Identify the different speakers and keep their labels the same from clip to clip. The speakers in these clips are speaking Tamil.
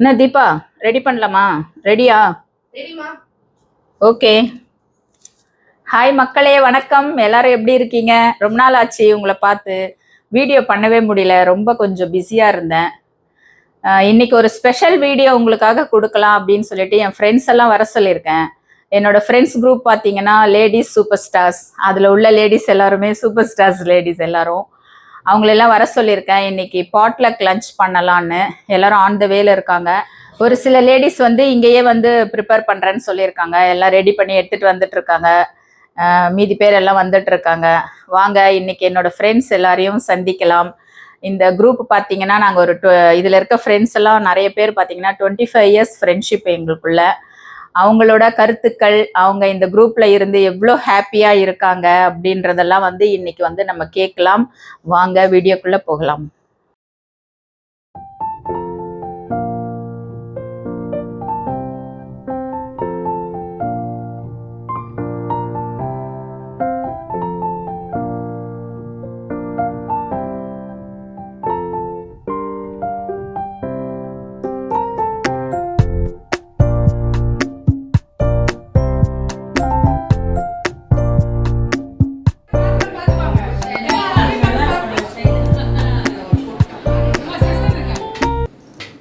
Speaker 1: என்ன தீபா ரெடி பண்ணலாமா? ரெடியா ஓகே ஹாய் மக்களே வணக்கம். எல்லாரும் எப்படி இருக்கீங்க? ரொம்ப நாள் ஆச்சு உங்களை பார்த்து. வீடியோ பண்ணவே முடியல. ரொம்ப கொஞ்சம் பிஸியாக இருந்தேன். இன்னைக்கு ஒரு ஸ்பெஷல் வீடியோ உங்களுக்காக கொடுக்கலாம் அப்படின்னு சொல்லிட்டு என் ஃப்ரெண்ட்ஸ் எல்லாம் வர சொல்லியிருக்கேன். என்னோட ஃப்ரெண்ட்ஸ் குரூப் பார்த்தீங்கன்னா லேடிஸ் சூப்பர் ஸ்டார்ஸ் அதில் உள்ள லேடிஸ் எல்லாருமே சூப்பர் ஸ்டார்ஸ் லேடிஸ் எல்லாரும். அவங்களெல்லாம் வர சொல்லியிருக்கேன். இன்னைக்கு பாட்லக் லஞ்ச் பண்ணலான்னு. எல்லாரும் ஆன் த வேல இருக்காங்க. ஒரு சில லேடிஸ் வந்து இங்கேயே வந்து ப்ரிப்பேர் பண்ணுறேன்னு சொல்லியிருக்காங்க. எல்லாம் ரெடி பண்ணி எடுத்துகிட்டு வந்துட்டு இருக்காங்க மீதி பேர் எல்லாம் வந்துட்டு இருக்காங்க வாங்க இன்னைக்கு என்னோட ஃப்ரெண்ட்ஸ் எல்லாரையும் சந்திக்கலாம். இந்த குரூப் பார்த்தீங்கன்னா நாங்கள் ஒரு டொ இதில் இருக்க ஃப்ரெண்ட்ஸ் எல்லாம் நிறைய பேர் பார்த்தீங்கன்னா டுவெண்ட்டி ஃபைவ் இயர்ஸ் ஃப்ரெண்ட்ஷிப் எங்களுக்குள்ள. அவங்களோட கருத்துக்கள் அவங்க இந்த குரூப்ல இருந்து எவ்வளோ ஹாப்பியா இருக்காங்க அப்படின்றதெல்லாம் வந்து இன்னைக்கு வந்து நம்ம கேட்கலாம். வாங்க வீடியோக்குள்ள போகலாம்.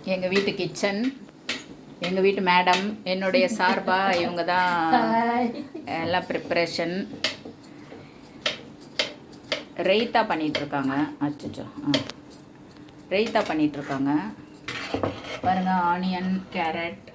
Speaker 1: எங்க வீட்டு கிச்சன் எங்க வீட்டு மேடம் என்னுடைய சார்பா இவங்க தான் எல்லாம் ப்ரிப்பரேஷன் ரைத்தா பண்ணிட்டு இருக்காங்க அச்சோ ஆ. ரைத்தா பண்ணிட்டு இருக்காங்க பாருங்க ஆனியன் கேரட்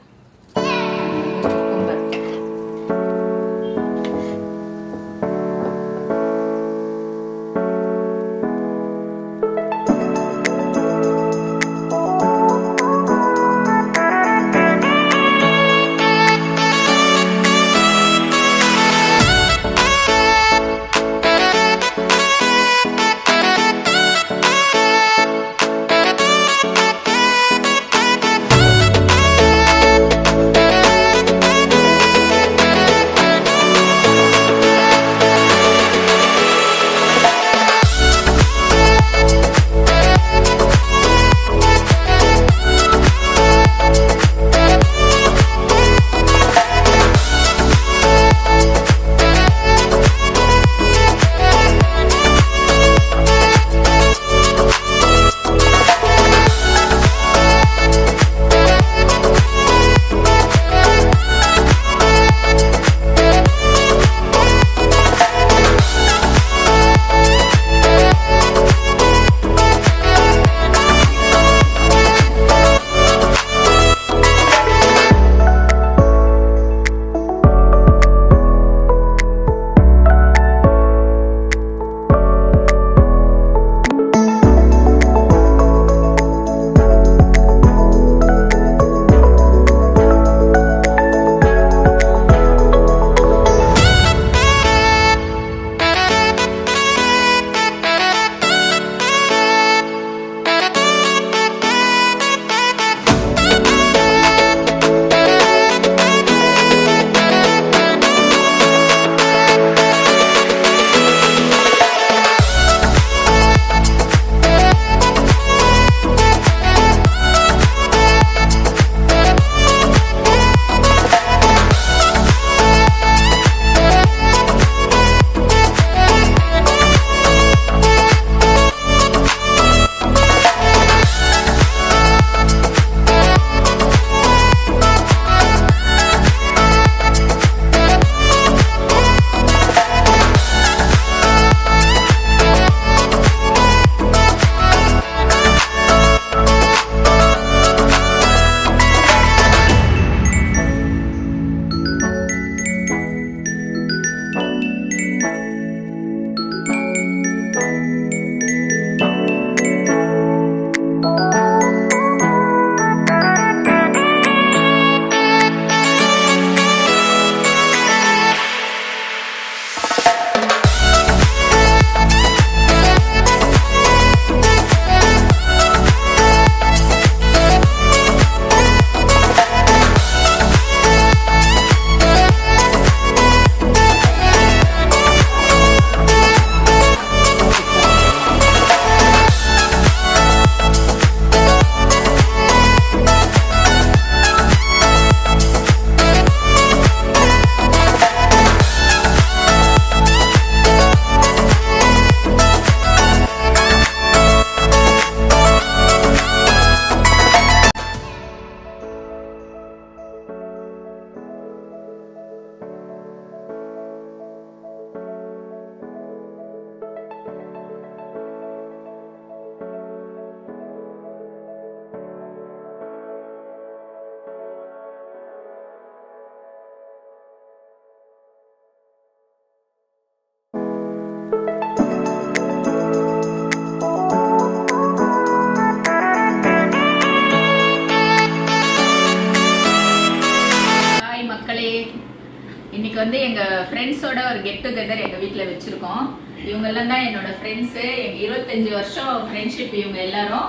Speaker 1: இன்னைக்கு வந்து எங்க ஃப்ரெண்ட்ஸோட ஒரு கெட் டுகெதர் எங்க வீட்ல வச்சிருக்கோம். இவங்க எல்லாம் தான் என்னோட ஃப்ரெண்ட்ஸ் எங்க இருபத்தஞ்சு வருஷம் ஃப்ரெண்ட்ஷிப் இவங்க எல்லாரும்.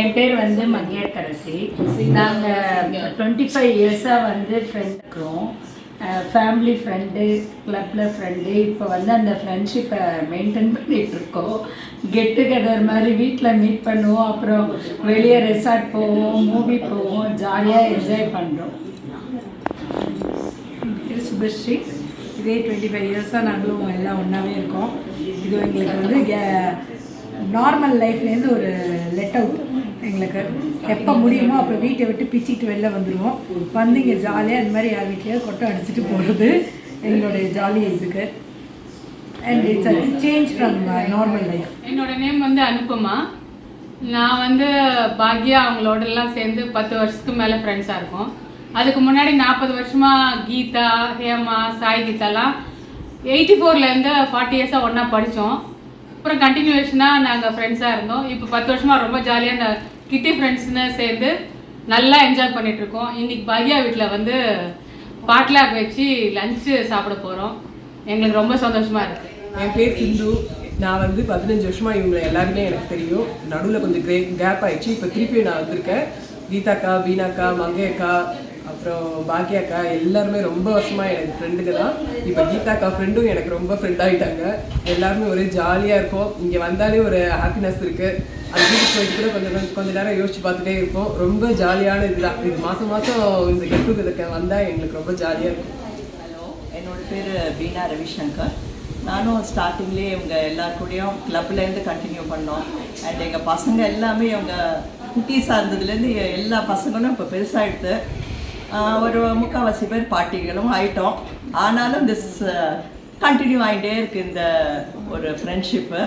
Speaker 2: என் பேர் வந்து மங்கையர்கரசி. நாங்கள் டுவெண்ட்டி ஃபைவ் இயர்ஸாக வந்து ஃப்ரெண்ட் இருக்கிறோம். ஃபேமிலி ஃப்ரெண்டு கிளப்பில் ஃப்ரெண்டு இப்போ வந்து அந்த ஃப்ரெண்ட்ஷிப்பை மெயின்டைன் பண்ணிகிட்டு இருக்கோம் கெட் டுகெதர் மாதிரி வீட்டில் மீட் பண்ணுவோம். அப்புறம் வெளியே ரெசார்ட் போவோம் மூவி போவோம். ஜாலியாக என்ஜாய் பண்ணுறோம்
Speaker 3: இது சுபஸ்ரீ. இதே டுவெண்ட்டி ஃபைவ் இயர்ஸாக நாங்களும் எல்லாம் ஒன்றாவே இருக்கோம். இது எங்களுக்கு வந்து நார்மல் லைஃப்லேருந்து ஒரு லெட் அவுட் எங்களுக்கு. எப்போ முடியுமோ அப்போ வீட்டை விட்டு பிச்சிட்டு வெளில வந்துடுவோம் வந்து இங்கே ஜாலியாக இந்த மாதிரி யார் வீட்லையாவது கொட்டை அடிச்சுட்டு போகிறது எங்களுடைய ஜாலி இதுக்கு. And it's a change from normal life
Speaker 4: என்னோட நேம் வந்து அனுபமா. நான் வந்து பாக்யா அவங்களோடலாம் சேர்ந்து பத்து வருஷத்துக்கு மேலே ஃப்ரெண்ட்ஸாக இருக்கும். அதுக்கு முன்னாடி நாற்பது வருஷமா கீதா ஹேமா சாய் கீதாலாம் எயிட்டி ஃபோர்லேருந்து ஃபார்ட்டி இயர்ஸாக ஒன்றா படித்தோம் அப்புறம் கண்டினியூவேஷனாக நாங்கள் ஃப்ரெண்ட்ஸாக இருந்தோம். இப்போ பத்து வருஷமாக ரொம்ப ஜாலியாக இந்த கிட்டி ஃப்ரெண்ட்ஸ்னு சேர்ந்து நல்லா என்ஜாய் பண்ணிகிட்ருக்கோம் இன்றைக்கி இன்னைக்கு பாக்யா வீட்டில் வந்து பாட்லாக் வச்சு லஞ்சு சாப்பிட போகிறோம் எங்களுக்கு ரொம்ப சந்தோஷமாக இருக்குது
Speaker 5: என் பேர் சிந்து. நான் வந்து பதினஞ்சு வருஷமாக இவங்க எல்லாருமே எனக்கு தெரியும். நடுவில் கொஞ்சம் கிரே கேப் ஆயிடுச்சு. இப்போ திருப்பியும் நான் வந்திருக்கேன். கீதாக்கா பீனாக்கா மங்கையக்கா அப்புறம் பாக்கியாக்கா எல்லாருமே ரொம்ப வருஷமா எனக்கு ஃப்ரெண்டுங்க தான். இப்போ கீதாக்கா ஃப்ரெண்டும் எனக்கு ரொம்ப ஃப்ரெண்ட் ஆகிட்டாங்க எல்லாருமே ஒரே ஜாலியாக இருக்கும் இங்கே வந்தாலே ஒரு ஹாப்பினஸ் இருக்குது அது வீட்டுக்கு போயிட்டு கூட கொஞ்சம் கொஞ்ச நேரம் யோசிச்சு பார்த்துட்டே இருப்போம். ரொம்ப ஜாலியான இதுதான். இது மாதம் மாதம் இந்த கெட் டுகெதருக்கு வந்தால் எங்களுக்கு ரொம்ப ஜாலியாக இருக்கும்.
Speaker 6: ஹலோ என்னோட பேர் பீனா ரவிசங்கர். நானும் ஸ்டார்டிங்லேயே இவங்க எல்லார் கூடயும் கிளப்லேருந்து கண்டினியூ பண்ணோம். அண்ட் எங்கள் பசங்க எல்லாமே அவங்க குட்டீஸாக இருந்ததுலேருந்து எல்லா பசங்களும் இப்போ பெருசாகிடுது ஒரு முக்கால்வாசி பேர் பாட்டிகளும் ஆயிட்டோம். ஆனாலும் திஸ் கண்டினியூ ஆகிட்டே இருக்குது இந்த ஒரு friendship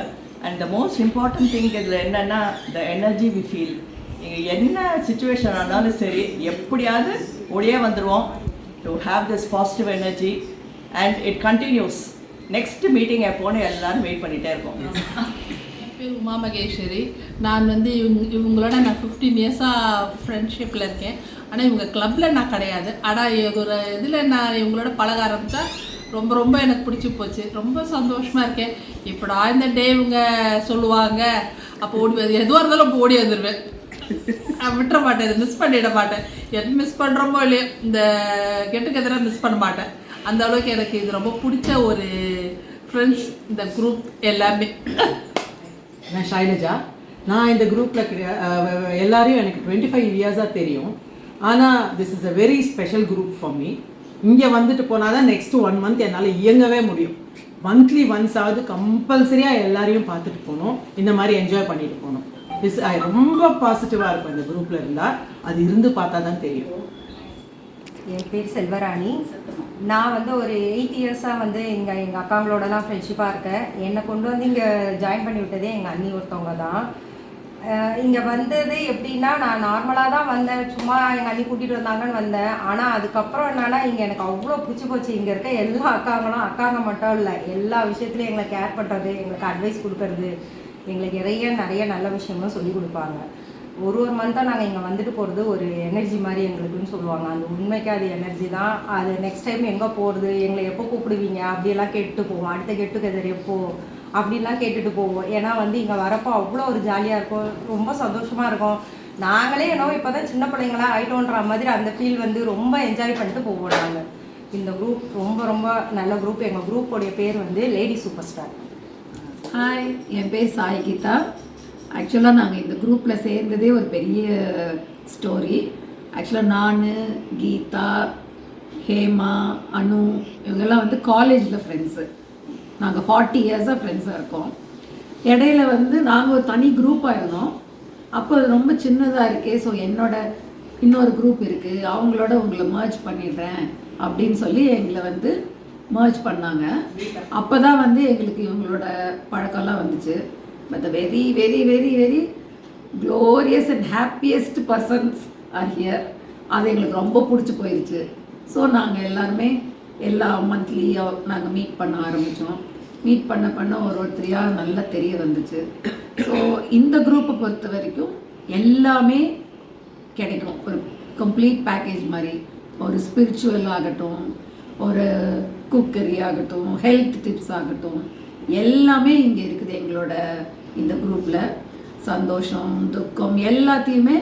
Speaker 6: and the most important thing இதில் என்னென்னா த எனர்ஜி வி ஃபீல் நீங்கள் என்ன சுச்சுவேஷன் ஆனாலும் சரி எப்படியாவது ஒளியே வந்துடுவோம் to have this positive energy and it continues next meeting எப்போன்னு எல்லாரும் வெயிட் பண்ணிகிட்டே இருக்கோம்
Speaker 7: உமா மகேஸ்வரி. நான் வந்து இவங்க இவங்களோட நான் ஃபிஃப்டீன் இயர்ஸாக ஃப்ரெண்ட்ஷிப்பில் இருக்கேன். ஆனால் இவங்க கிளப்பில் நான் கிடையாது. ஆனால் ஒரு இதில் நான் இவங்களோட பழக ஆரம்பித்தா ரொம்ப ரொம்ப எனக்கு பிடிச்சி போச்சு. ரொம்ப சந்தோஷமாக இருக்கேன். இப்படா இந்த டே இவங்க சொல்லுவாங்க அப்போ ஓடி வந்து எதுவாக இருந்தாலும் ஓடி வந்துடுவேன் நான் விட்டுற மாட்டேன். இதை மிஸ் பண்ணிட மாட்டேன். எது மிஸ் பண்ணுறோமோ இல்லையோ இந்த கெட்டுக்கு எதிராக மிஸ் பண்ண மாட்டேன். அந்த அளவுக்கு எனக்கு இது ரொம்ப பிடிச்ச ஒரு ஃப்ரெண்ட்ஸ் இந்த குரூப் எல்லாமே.
Speaker 8: நான் ஷைலஜா. நான் இந்த குரூப்பில் எல்லாரையும் எனக்கு டுவெண்ட்டி ஃபைவ் இயர்ஸாக தெரியும். ஆனால் this is a very special group for me இங்கே வந்துட்டு போனால் தான் நெக்ஸ்ட் ஒன் மந்த் என்னால் இயங்கவே முடியும். மந்த்லி ஒன்ஸ் ஆகுது கம்பல்சரியாக எல்லாரையும் பார்த்துட்டு போகணும். இந்த மாதிரி என்ஜாய் பண்ணிட்டு போகணும். திஸ் ரொம்ப பாசிட்டிவாக இருக்கும் இந்த குரூப்பில் இருந்தால் அது இருந்து பார்த்தா தான் தெரியும்.
Speaker 9: என் பேர் செல்வராணி. நான் வந்து ஒரு எயிட் இயர்ஸாக வந்து இங்கே எங்கள் அக்காங்களோடலாம் ஃப்ரெண்ட்ஷிப்பாக இருக்கேன். என்னை கொண்டு வந்து இங்கே ஜாயின் பண்ணி விட்டதே எங்கள் அண்ணி ஒருத்தவங்க தான் இங்கே வந்தது எப்படின்னா நான் நார்மலாக தான் வந்தேன். சும்மா எங்கள் அண்ணி கூட்டிகிட்டு வந்தாங்கன்னு வந்தேன். ஆனால் அதுக்கப்புறம் என்னன்னா இங்கே எனக்கு அவ்வளோ பிடிச்சி போச்சு. இங்கே இருக்க எல்லா அக்காங்களும் அக்காங்க மட்டும் இல்லை எல்லா விஷயத்துலையும் எங்களை கேர் பண்ணுறது எங்களுக்கு அட்வைஸ் கொடுக்கறது எங்களுக்கு நிறைய நிறைய நல்ல விஷயங்களும் சொல்லி கொடுப்பாங்க. ஒரு ஒரு மந்த்தாக நாங்கள் இங்கே வந்துட்டு போகிறது ஒரு எனர்ஜி மாதிரி எங்களுக்குன்னு சொல்லுவாங்க. அந்த உண்மைக்கு அது எனர்ஜி தான். அது நெக்ஸ்ட் டைம் எங்கே போகிறது எங்களை எப்போ கூப்பிடுவீங்க அப்படியெல்லாம் கெட்டு போவோம். அடுத்த கெட்டு கெதர் எப்போது அப்படின்லாம் கேட்டுட்டு போவோம். ஏன்னா வந்து இங்கே வரப்போ அவ்வளோ ஒரு ஜாலியாக இருக்கும். ரொம்ப சந்தோஷமாக இருக்கும். நாங்களே என்னவோ இப்போ தான் சின்ன பிள்ளைங்களா ஆயிட்டோன்ற மாதிரி அந்த ஃபீல் வந்து ரொம்ப என்ஜாய் பண்ணிட்டு போவோம் நாங்கள் இந்த குரூப் ரொம்ப ரொம்ப நல்ல குரூப் எங்கள் குரூப்போடைய பேர் வந்து லேடி சூப்பர் ஸ்டார்
Speaker 2: ஹாய் என் பேர் சாய் கீதா. ஆக்சுவலாக நாங்கள் இந்த குரூப்பில் சேர்ந்ததே ஒரு பெரிய ஸ்டோரி ஆக்சுவலாக நான் கீதா ஹேமா அனு இவங்கெல்லாம் வந்து காலேஜில் ஃப்ரெண்ட்ஸு நாங்கள் ஃபார்ட்டி இயர்ஸாக ஃப்ரெண்ட்ஸாக இருக்கோம். இடையில வந்து நாங்கள் ஒரு தனி குரூப்பாக இருந்தோம். அப்போ அது ரொம்ப சின்னதாக இருக்கே ஸோ என்னோட இன்னொரு குரூப் இருக்குது அவங்களோட உங்களை மர்ஜ் பண்ணிடுறேன் அப்படின்னு சொல்லி எங்களை வந்து மர்ஜ் பண்ணாங்க. அப்போ தான் வந்து எங்களுக்கு இவங்களோட பழக்கம்லாம் வந்துச்சு. But the very very very very glorious and happiest persons are here அது எங்களுக்கு ரொம்ப பிடிச்சி போயிடுச்சு ஸோ நாங்கள் எல்லாருமே எல்லா மந்த்லியும் நாங்கள் மீட் பண்ண ஆரம்பித்தோம் மீட் பண்ண பண்ண ஒரு ஒருத்தரையாக நல்லா தெரிய வந்துச்சு. ஸோ இந்த குரூப்பை பொறுத்த வரைக்கும் எல்லாமே கிடைக்கும். ஒரு கம்ப்ளீட் பேக்கேஜ் மாதிரி. ஒரு ஸ்பிரிச்சுவல் ஆகட்டும் ஒரு குக்கரி ஆகட்டும் ஹெல்த் டிப்ஸ் ஆகட்டும் எல்லாமே இங்கே இருக்குது எங்களோட இந்த குரூப்பில் சந்தோஷம் துக்கம் எல்லாத்தையுமே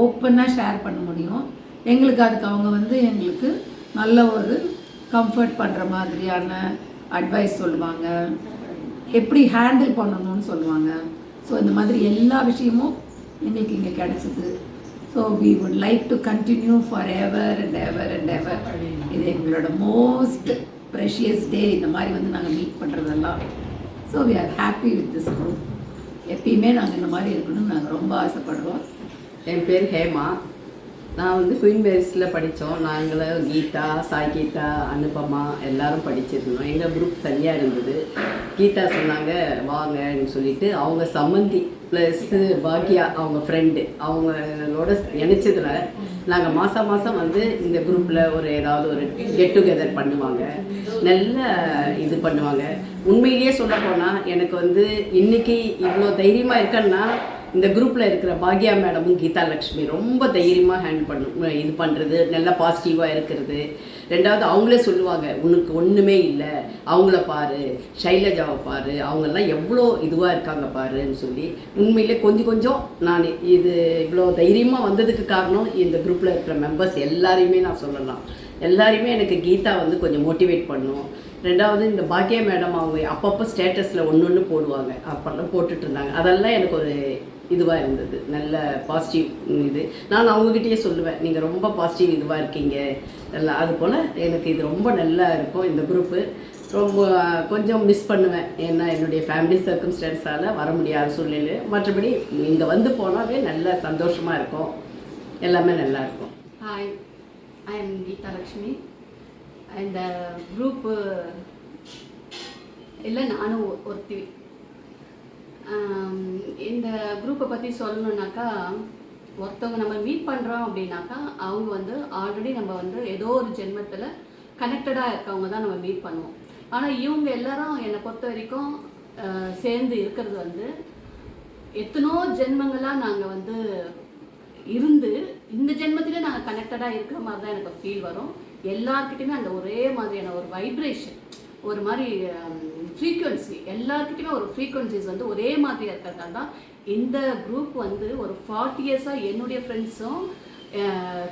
Speaker 2: ஓப்பனாக ஷேர் பண்ண முடியும். எங்களுக்கு அதுக்கு அவங்க வந்து எங்களுக்கு நல்ல ஒரு கம்ஃபர்ட் பண்ணுற மாதிரியான அட்வைஸ் சொல்லுவாங்க. எப்படி ஹேண்டில் பண்ணணும்னு சொல்லுவாங்க. ஸோ இந்த மாதிரி எல்லா விஷயமும் எங்களுக்கு இங்கே கிடச்சிது. So we would like to continue forever and ever and ever இது எங்களோட மோஸ்ட் ப்ரெஷியஸ் டே இந்த மாதிரி வந்து நாங்கள் மீட் பண்ணுறதெல்லாம் so we are happy with this group எப்பயுமே நாங்கள் இந்த மாதிரி இருக்கணும்னு நாங்கள் ரொம்ப ஆசைப்படுறோம்.
Speaker 10: என் பேர் ஹேமா. நான் வந்து குயின் பேரிஸில் படித்தோம் நாங்களும் கீதா சாய் கீதா அனுபமா எல்லாரும் படிச்சிருந்தோம். எங்கள் குரூப் தனியாக இருந்தது. கீதா சொன்னாங்க வாங்கன்னு சொல்லிட்டு அவங்க சம்மந்தி ப்ளஸ்ஸு பாக்யா அவங்க ஃப்ரெண்டு அவங்களோட இணைச்சதுல நாங்கள் மாதம் மாதம் வந்து இந்த குரூப்பில் ஒரு ஏதாவது ஒரு கெட் டுகெதர் பண்ணுவாங்க. நல்ல இது பண்ணுவாங்க. உண்மையிலேயே சொல்ல போனால் எனக்கு வந்து இன்றைக்கி இவ்வளோ தைரியமாக இருக்கேன்னா இந்த குரூப்பில் இருக்கிற பாக்யா மேடமும் கீதா லக்ஷ்மி ரொம்ப தைரியமாக ஹேண்ட் பண்ணும் இது பண்ணுறது நல்லா பாசிட்டிவாக இருக்கிறது. ரெண்டாவது அவங்களே சொல்லுவாங்க உனக்கு ஒன்றுமே இல்லை அவங்கள பாரு ஷைலஜாவை பாரு அவங்கெல்லாம் எவ்வளோ இதுவாக இருக்காங்க பாருன்னு சொல்லி உண்மையிலே கொஞ்சம் கொஞ்சம் நான் இது இவ்வளோ தைரியமாக வந்ததுக்கு காரணம் இந்த குரூப்பில் இருக்கிற மெம்பர்ஸ் எல்லாரையுமே நான் சொல்லலாம். எல்லாரையுமே எனக்கு கீதா வந்து கொஞ்சம் மோட்டிவேட் பண்ணும். ரெண்டாவது இந்த பாக்யா மேடம் அவங்க அப்பப்போ ஸ்டேட்டஸில் ஒன்று ஒன்று போடுவாங்க அப்போல்லாம் போட்டுட்ருந்தாங்க அதெல்லாம் எனக்கு ஒரு இதுவாக இருந்தது. நல்ல பாசிட்டிவ் இது. நான் அவங்ககிட்டயே சொல்லுவேன் நீங்கள் ரொம்ப பாசிட்டிவ் இதுவாக இருக்கீங்க. எல்லாம் அது போல் எனக்கு இது ரொம்ப நல்லா இருக்கும் இந்த குரூப்பு ரொம்ப கொஞ்சம் மிஸ் பண்ணுவேன். ஏன்னா என்னுடைய ஃபேமிலி சர்க்கம்ஸ்டான்ஸால் வர முடியாத சூழ்நிலை. மற்றபடி இங்கே வந்து போனாவே நல்ல சந்தோஷமாக இருக்கும். எல்லாமே நல்லா இருக்கும்.
Speaker 11: Hi I am Geetha Lakshmi இந்த குரூப்பு இல்லை நானும் ஒருத்தி. இந்த குரூப்பை பற்றி சொல்லணுன்னாக்கா ஒருத்தவங்க நம்ம மீட் பண்ணுறோம் அப்படின்னாக்கா அவங்க வந்து ஆல்ரெடி நம்ம வந்து ஏதோ ஒரு ஜென்மத்தில் கனெக்டடாக இருக்கவங்க தான் நம்ம மீட் பண்ணுவோம். ஆனால் இவங்க எல்லாரும் என்னை பொறுத்த வரைக்கும் சேர்ந்து இருக்கிறது வந்து எத்தனோ ஜென்மங்களாக நாங்கள் வந்து இருந்து இந்த ஜென்மத்திலே நாங்கள் கனெக்டடாக இருக்கிற மாதிரி தான் எனக்கு ஃபீல் வரும். எல்லார்கிட்டையுமே அந்த ஒரே மாதிரியான ஒரு வைப்ரேஷன் ஒரு மாதிரி ஃப்ரீக்குவென்சி எல்லாருக்கிட்டையுமே ஒரு ஃப்ரீக்குவென்சிஸ் வந்து ஒரே மாதிரி இருக்கிறதால தான் இந்த குரூப் வந்து ஒரு ஃபார்ட்டி இயர்ஸாக என்னுடைய ஃப்ரெண்ட்ஸும்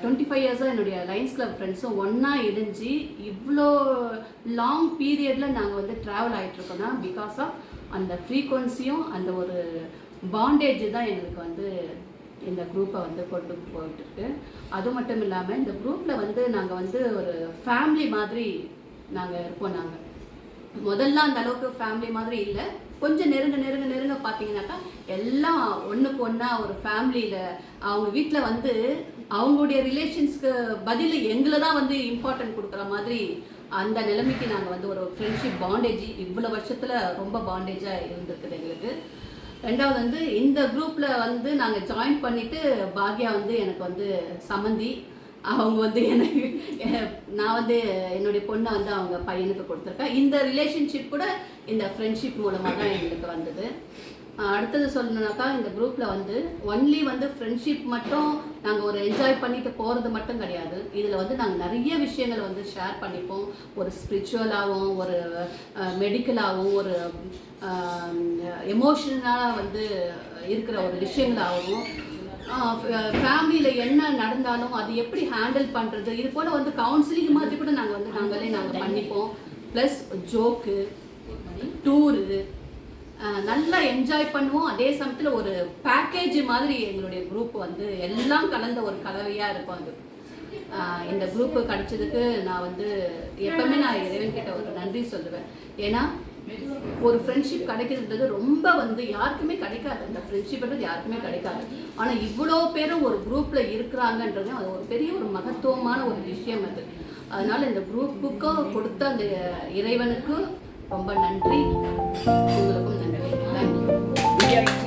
Speaker 11: டுவெண்ட்டி ஃபைவ் இயர்ஸாக என்னுடைய லைன்ஸ் கிளப் ஃப்ரெண்ட்ஸும் ஒன்றா இணைஞ்சு இவ்வளோ லாங் பீரியடில் நாங்கள் வந்து ட்ராவல் ஆகிட்ருக்கோம்னா பிகாஸ் ஆஃப் அந்த ஃப்ரீக்குவன்சியும் அந்த ஒரு பாண்டேஜ் தான் எங்களுக்கு வந்து இந்த குரூப்பை வந்து கொண்டு போயிட்டுருக்கு அது மட்டும் இல்லாமல் இந்த குரூப்பில் வந்து நாங்கள் வந்து ஒரு ஃபேமிலி மாதிரி நாங்கள் இருப்போம் நாங்கள் முதல்ல அந்த அளவுக்கு ஃபேமிலி மாதிரி இல்லை. கொஞ்சம் நெருங்க நெருங்க நெருங்க பார்த்தீங்கன்னாக்கா எல்லாம் ஒன்றுக்கு ஒன்றா ஒரு ஃபேமிலியில் அவங்க வீட்டில் வந்து அவங்களுடைய ரிலேஷன்ஸ்க்கு பதில் எங்களை தான் வந்து இம்பார்ட்டன்ட் கொடுக்குற மாதிரி அந்த நிலைமைக்கு நாங்கள் வந்து ஒரு ஃப்ரெண்ட்ஷிப் பாண்டேஜ் இவ்வளோ வருஷத்தில் ரொம்ப பாண்டேஜாக இருந்திருக்குது எங்களுக்கு. ரெண்டாவது வந்து இந்த குரூப்பில் வந்து நாங்கள் ஜாயின் பண்ணிவிட்டு பாக்யா வந்து எனக்கு வந்து சமந்தி அவங்க வந்து எனக்கு நான் வந்து என்னுடைய பொண்ணை வந்து அவங்க பையனுக்கு கொடுத்துருக்கேன். இந்த ரிலேஷன்ஷிப் கூட இந்த ஃப்ரெண்ட்ஷிப் மூலமாக தான் எங்களுக்கு வந்தது. அடுத்தது சொல்லணுனாக்கா இந்த குரூப்பில் வந்து ஒன்லி வந்து ஃப்ரெண்ட்ஷிப் மட்டும் நாங்கள் ஒரு என்ஜாய் பண்ணிட்டு போகிறது மட்டும் கிடையாது. இதில் வந்து நாங்கள் நிறைய விஷயங்கள் வந்து ஷேர் பண்ணிப்போம். ஒரு ஸ்பிரிச்சுவலாகவும் ஒரு மெடிக்கலாகவும் ஒரு எமோஷனலாக வந்து இருக்கிற ஒரு விஷயங்களாகவும் ஃபேமிலியில் என்ன நடந்தாலும் அது எப்படி ஹேண்டில் பண்ணுறது இது போல் வந்து கவுன்சிலிங் மாதிரி கூட நாங்கள் வந்து நாங்களே நாங்கள் பண்ணிப்போம். ப்ளஸ் ஜோக்கு டூரு நல்லா என்ஜாய் பண்ணுவோம். அதே சமயத்தில் ஒரு பேக்கேஜ் மாதிரி எங்களுடைய குரூப் வந்து எல்லாம் கலந்த ஒரு கலவையாக இருக்கும் அது. இந்த குரூப்பு கிடைச்சதுக்கு நான் வந்து எப்பவுமே நான் இறைவன் கிட்ட ஒரு நன்றி சொல்லுவேன். ஏன்னா ஒரு ஃப்ரெண்ட்ஷிப் கிடைக்கிறது ரொம்ப வந்து யாருக்குமே கிடைக்காது. அந்த ஃப்ரெண்ட்ஷிப்ன்றது யாருக்குமே கிடைக்காது. ஆனால் இவ்வளோ பேரும் ஒரு குரூப்பில் இருக்கிறாங்கன்றது அது ஒரு பெரிய ஒரு மகத்துவமான ஒரு விஷயம் அது. அதனால் இந்த குரூப்புக்கும் கொடுத்த அந்த இறைவனுக்கு ரொம்ப நன்றி. உங்களுக்கும் நன்றி. நன்றி.